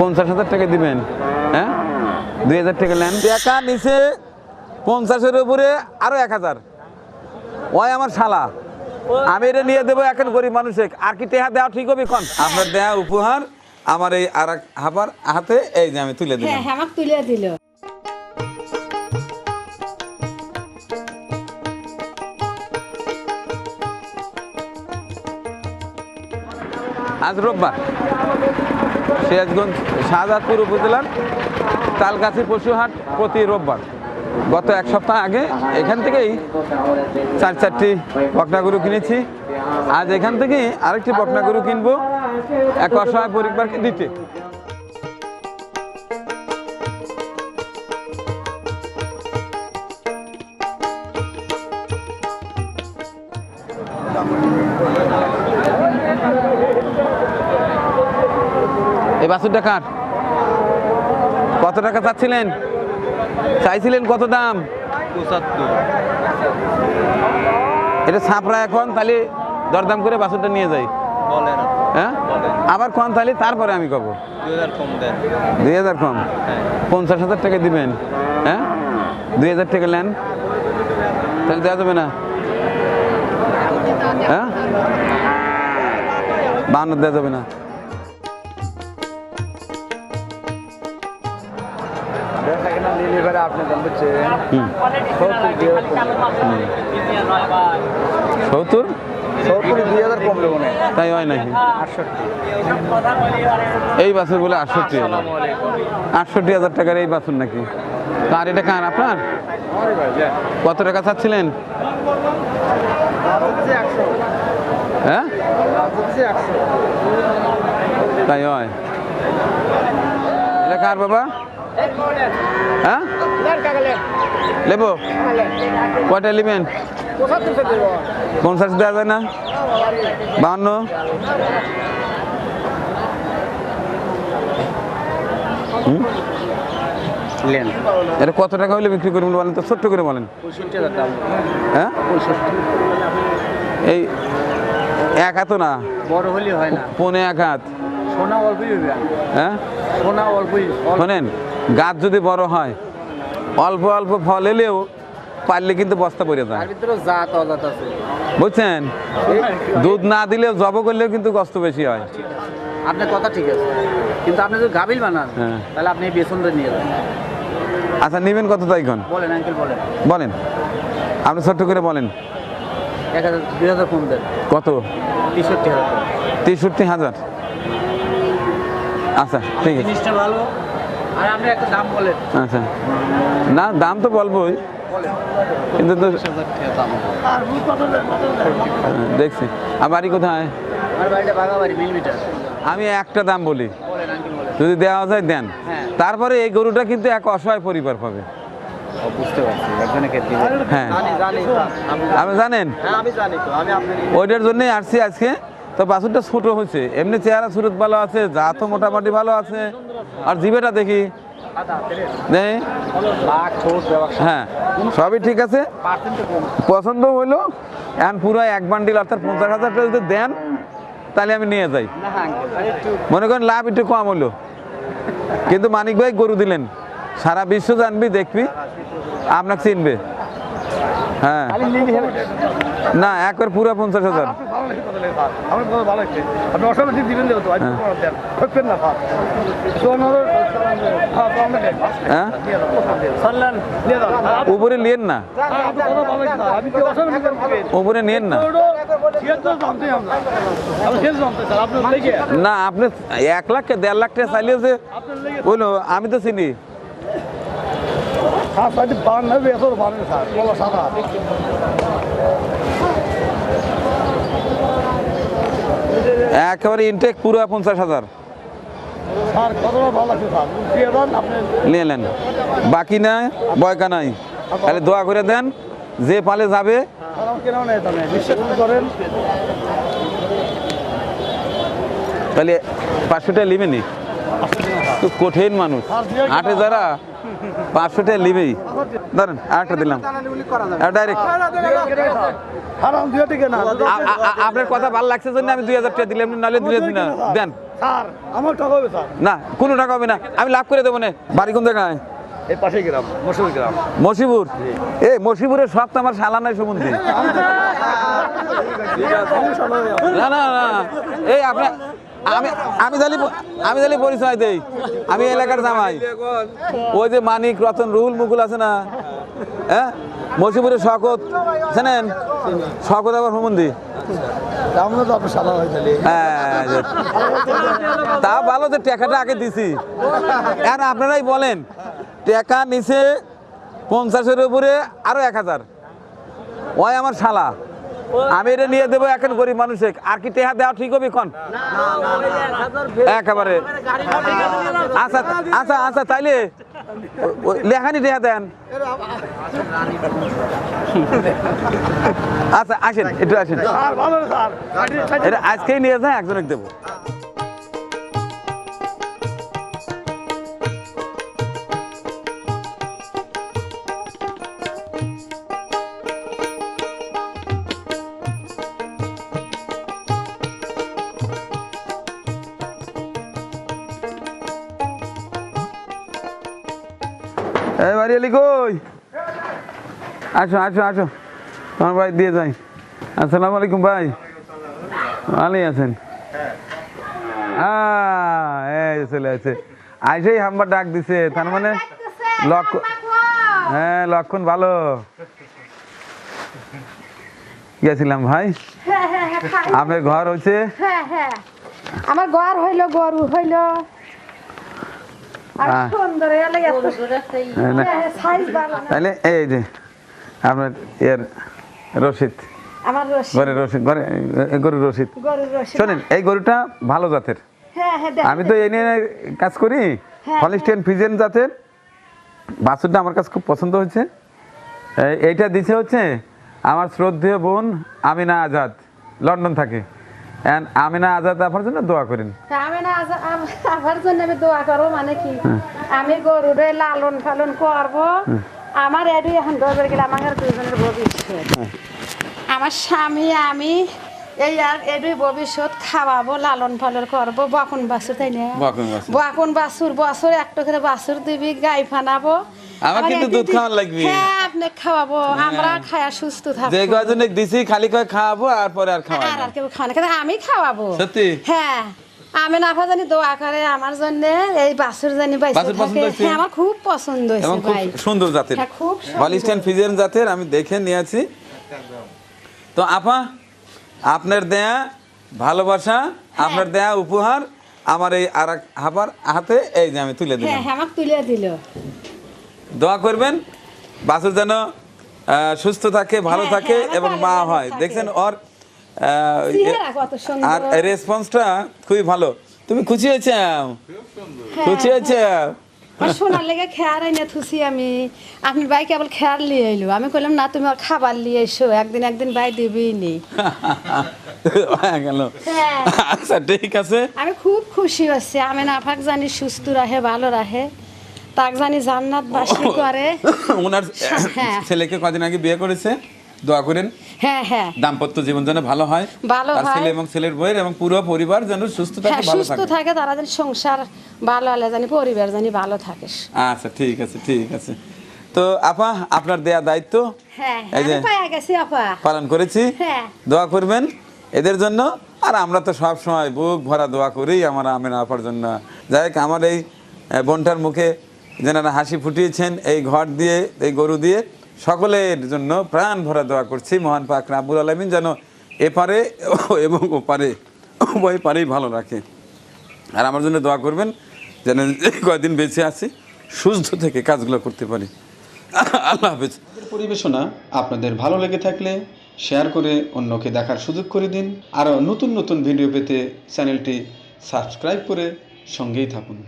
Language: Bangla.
পঞ্চাশ হাজার টাকা দিবেন। হ্যাঁ? দুই হাজার টাকা নেন। টাকা নিচে পঞ্চাশের উপরে আরও এক হাজার। ওই আমার শালা। আমি এটা নিয়ে দেবো এখন গরিব মানুষে আর কি টেহা দেওয়া ঠিক হবে কন? আপনার দেয়া উপহার আমার এই আর এক হাবার হাতে এই যে আমি তুলে দিলাম। হ্যাঁ হ্যাঁ আমাকে তুলে দিল। আজ রোববার। সিরাজগঞ্জ শাহজাদপুর উপজেলার তালগাছি পশুহাট প্রতি রোববার। গত এক সপ্তাহ আগে এখান থেকেই চার চারটি বকনা গরু কিনেছি। আজ এখান থেকেই আরেকটি বকনা গরু কিনবো। এক অসহায় পরিবারকে দিতে। বাছুরটা কার কত টাকা চাচ্ছিলেন? চাইছিলেন কত দাম? এটা ছাপরা এখন তাহলে দরদাম করে বাছুরটা নিয়ে যাই। হ্যাঁ? আবার কোন তাহলে? তারপরে আমি কব। দুই হাজার কম কম? পঞ্চাশ হাজার টাকা দিবেন। হ্যাঁ? দুই হাজার টাকা নেন। তাহলে দেওয়া যাবে না? হ্যাঁ? বান্ন দেওয়া যাবে না। আপনি সত্তর সত্তর? দুই হাজার কম দেবো না তাই হয় নাকি? আটষট্টি। এই বাছুর বলে আটষট্টি হাজার আটষট্টি হাজার টাকার এই বাছুর নাকি? আর এটা কার আপনার? কত টাকা চাচ্ছিলেন? হ্যাঁ? তাই হয়। এটা কার বাবা? হ্যাঁ? লেবো? কয়টা নেবেন? পঞ্চাশ দেওয়া যায় না? বাহান্ন? এটা কত টাকা হলে বিক্রি করবেন বলেন তো ছোট্ট করে বলেন। হ্যাঁ? এই এক হাতও না? বড় হলে হয় না। পনে এক হাত। সোনা অল্পই হ্যাঁ? সোনা অল্পই অল্প শোনেন। গাছ যদি বড় হয় অল্প অল্প ফল এলেও পারলে কিন্তু বস্তা পড়ে যায়। বুঝছেন? দুধ না দিলেও জব করলেও কিন্তু কষ্ট বেশি হয়। আপনার কথা ঠিক আছে। কিন্তু আপনি যদি গাবিল বানান হ্যাঁ। তাহলে আপনি বেসনটা নিয়ে যান। আচ্ছা নেবেন কত তাইখন বলেন আঙ্কেল বলেন। বলেন। আপনি ছোট্ট করে বলেন। এক হাজার দুই হাজার কম দেন। কত? তেষট্টি হাজার। তেষট্টি হাজার। আচ্ছা ঠিক আছে। জিনিসটা ভালো। আচ্ছা। না দাম তো বলবোই। কিন্তু তো দেখছি। আর বাড়ি কোথায়? আমি একটা দাম বলি। যদি দেওয়া যায় দেন। হ্যাঁ। তারপরে এই গরুটা কিন্তু এক অসহায় পরিবার পাবে। হ্যাঁ। আপনি জানেন? হ্যাঁ ওইটার জন্যই আসছি আজকে। তো বাছুরটা ছোট হয়েছে। এমনি চেহারা সুরত ভালো আছে জাতও মোটামুটি ভালো আছে। আর জিবেটা দেখি। নেই হ্যাঁ সবই ঠিক আছে। পছন্দ হইল, এখন পুরো এক বান্ডিল অর্থাৎ পঞ্চাশ হাজার টাকা যদি দেন, তাহলে আমি নিয়ে যাই। মনে করেন লাভ একটু কম হলো কিন্তু মানিক ভাই গরু দিলেন। সারা বিশ্ব জানবি, দেখবি, আপনাকে চিনবে। হ্যাঁ। না, একবার পুরো পঞ্চাশ হাজার। আমার কথা ভালো লাগছে আপনি অটোমেটিক দিবেন দেবো তো হ্যাঁ। দেন হচ্ছেন না হ্যাঁ? উপরে নিয়েন না। উপরে নিয়েন না। ছিয়াত্তর জানতে আমরা আমি শেষ জানতে স্যার আপনার লেগে না আপনি এক লাখ কে দেড় লাখ টাকা চাইলেও যে আপনার লেগে বলো আমি তো চিনি। সাত সাড়ে বান্ন বেসর বানেন স্যার। বলো একেবারে ইনটেক পুরো পঞ্চাশ হাজার। নিয়ে নেন। বাকি নাই বয়কা নাই। তাহলে দোয়া করে দেন যে পালে যাবে। তাহলে বিশ্বাস করেন। তাহলে পাঁচশো টাকা লিবেনি তো কঠিন মানুষ। আটে যারা পাঁচশো টাকা লিবেই ধরেন আরেকটা দিলাম। ডাইরেক্ট আপনার কথা ভালো লাগছে জন্য আমি দুই হাজার টাকা দিলাম নাহলে দিন না দেন না কোনো টাকা হবে না। আমি লাভ করে দেবো না। বাড়ি কোন জায়গায়? মসিপুর এই মসিপুরের সব তো আমার শালা নাই সম্বন্ধে না না না। এই আপনার আমি আমি তাহলে আমি তাহলে পরিচয় দেই। আমি এলাকার জামাই। ওই যে মানিক রতন রুহুল মুকুল আছে না? হ্যাঁ? মসিপুরের শকত। জানেন শকত আবার সাদা হয়ে তা ভালো যে টাকাটা আগে দিছি। আর আপনারাই বলেন টাকা নিচে পঞ্চাশের উপরে আরও এক হাজার। ওই আমার শালা। আমি এটা নিয়ে দেবো এখন গরিব মানুষে আর কি টেহা দেওয়া ঠিক হবে এখন একেবারে। আচ্ছা আচ্ছা আচ্ছা তাইলে লেখানি টেহা দেন। আচ্ছা আসেন একটু আসেন। এটা আজকেই নিয়ে যায় একজনকে দেবো। এই বাড়ি এলি কই? আসো আসো আসো। তোমার ভাই দিয়ে যাই। আসসালামু আলাইকুম ভাই। ভালোই আছেন? আহ, এই চলে আছে আইসেই হাম্বার ডাক দিছে তার মানে লক্ষ্য হ্যাঁ লক্ষণ ভালো। গেছিলাম ভাই। হ্যাঁ হ্যাঁ হ্যাঁ। আপনার ঘর হচ্ছে হ্যাঁ হ্যাঁ। আমার ঘর হইল গরু হইল আর হ্যাঁ। সুন্দর এলে এত হ্যাঁ, না, হ্যাঁ, সাইজ ভালো না। তাহলে এই যে আপনার এর রশিদ। গরুর রশিদ। শোনেন এই গরুটা ভালো জাতের। হ্যাঁ হ্যাঁ আমি তো এই নিয়ে কাজ করি। হ্যাঁ, হলিস্টিয়ান ফিজেন জাতের। বাছুরটা আমার কাছে খুব পছন্দ হয়েছে। এইটা দিছে হচ্ছে আমার শ্রদ্ধেয় বোন আমিনা আজাদ। লন্ডন থাকে। And আমিনা আজাদ জন্য দোয়া করেন। তা আমি না আমার জন্য আমি দোয়া করব মানে কি? আমি গরুরে লালন পালন করব। আমার এডি এখন দরবার গেলে আমার দুজনের ভবিষ্যৎ। আমার স্বামী আমি এই আর এডি ভবিষ্যৎ খাওয়াবো লালন পালন করব বকন বাছুর তাই না? বকন বাছুর। বছর একটা করে বাছুর দিবি গাই ফানাবো। আমার কিন্তু দুধ খাওয়ান লাগবে। হ্যাঁ আপনি খাওয়াবো আমরা খায়া সুস্থ যে থাকব কয়জনে দিছি খালি কয় খাওয়াবো আর পরে আর খাওয়াবো আর কেউ খাওয়ানো কিন্তু আমি খাওয়াবো। সত্যি? হ্যাঁ আমি নাফা জানি দোয়া করে আমার জন্য এই বাছুর জানি বাইসে থাকে হ্যাঁ আমার খুব পছন্দ হয়েছে খুব ভাই। সুন্দর জাতের। হ্যাঁ, খুব সুন্দর। হলিস্টিয়ান ফিজিয়ান জাতের আমি দেখে নিয়েছি। তো আপা আপনার দেয়া ভালোবাসা আপনার দেয়া উপহার আমার এই আর হাতে এই যে আমি তুলে হ্যাঁ দিলাম হ্যাঁ আমাকে তুলে দিল। দোয়া করবেন? বাসুর যেন সুস্থ থাকে ভালো হ্যাঁ, থাকে হ্যাঁ, এবং মা হয়। দেখছেন ওর। আর রেসপন্সটা খুবই ভালো। তুমি খুশি হয়েছে? হ্যাঁ, খুশি হয়েছে? সোনার লেগে খেয়ার এনে থুসি আমি। আপনি ভাই কেবল খেয়ার লিয়ে এলো আমি কইলাম না তুমি আর খাবার লিয়ে এসো। একদিন একদিন ভাই দিবি নি। গেল। আচ্ছা ঠিক আছে। আমি খুব খুশি হচ্ছে আমি নাফাক জানি সুস্থ রাহে ভালো রাহে। তাক জানি জান্নাত বাসি করে। ওনার হ্যাঁ। ছেলেকে কদিন আগে বিয়ে করেছে? দোয়া করেন। হ্যাঁ হ্যাঁ। দাম্পত্য জীবন যেন ভালো হয়। ভালো হয়। ছেলে এবং ছেলের বইয়ের এবং পুরো পরিবার যেন সুস্থ থাকে হ্যাঁ ভালো সুস্থ থাকে। থাকে তারা যেন সংসার ভালো হলে জানি পরিবার জানি ভালো থাকে। আচ্ছা ঠিক আছে ঠিক আছে। তো আপা আপনার দেয়া দায়িত্ব? হ্যাঁ আমি পাইয়া গেছি আপা। পালন করেছি। হ্যাঁ। দোয়া করবেন এদের জন্য। আর আমরা তো সব সময় বুক ভরা দোয়া করি আমার আমের আপার জন্য। যাই হোক আমার এই বোনটার মুখে যেনারা হাসি ফুটিয়েছেন, এই ঘর দিয়ে, এই গরু দিয়ে, সকলের জন্য প্রাণ ভরা দোয়া করছি। মহান পাক রাবুল আলমিন যেন এপারে এবং ওপারে উভয় পারেই ভালো রাখে। আর আমার জন্য দোয়া করবেন যেন কয়দিন বেঁচে আছি, সুস্থ থেকে কাজগুলো করতে পারি। আল্লাহ হাফেজ। পরিবেশনা আপনাদের ভালো লেগে থাকলে শেয়ার করে অন্যকে দেখার সুযোগ করে দিন। আরও নতুন নতুন ভিডিও পেতে চ্যানেলটি সাবস্ক্রাইব করে সঙ্গেই থাকুন।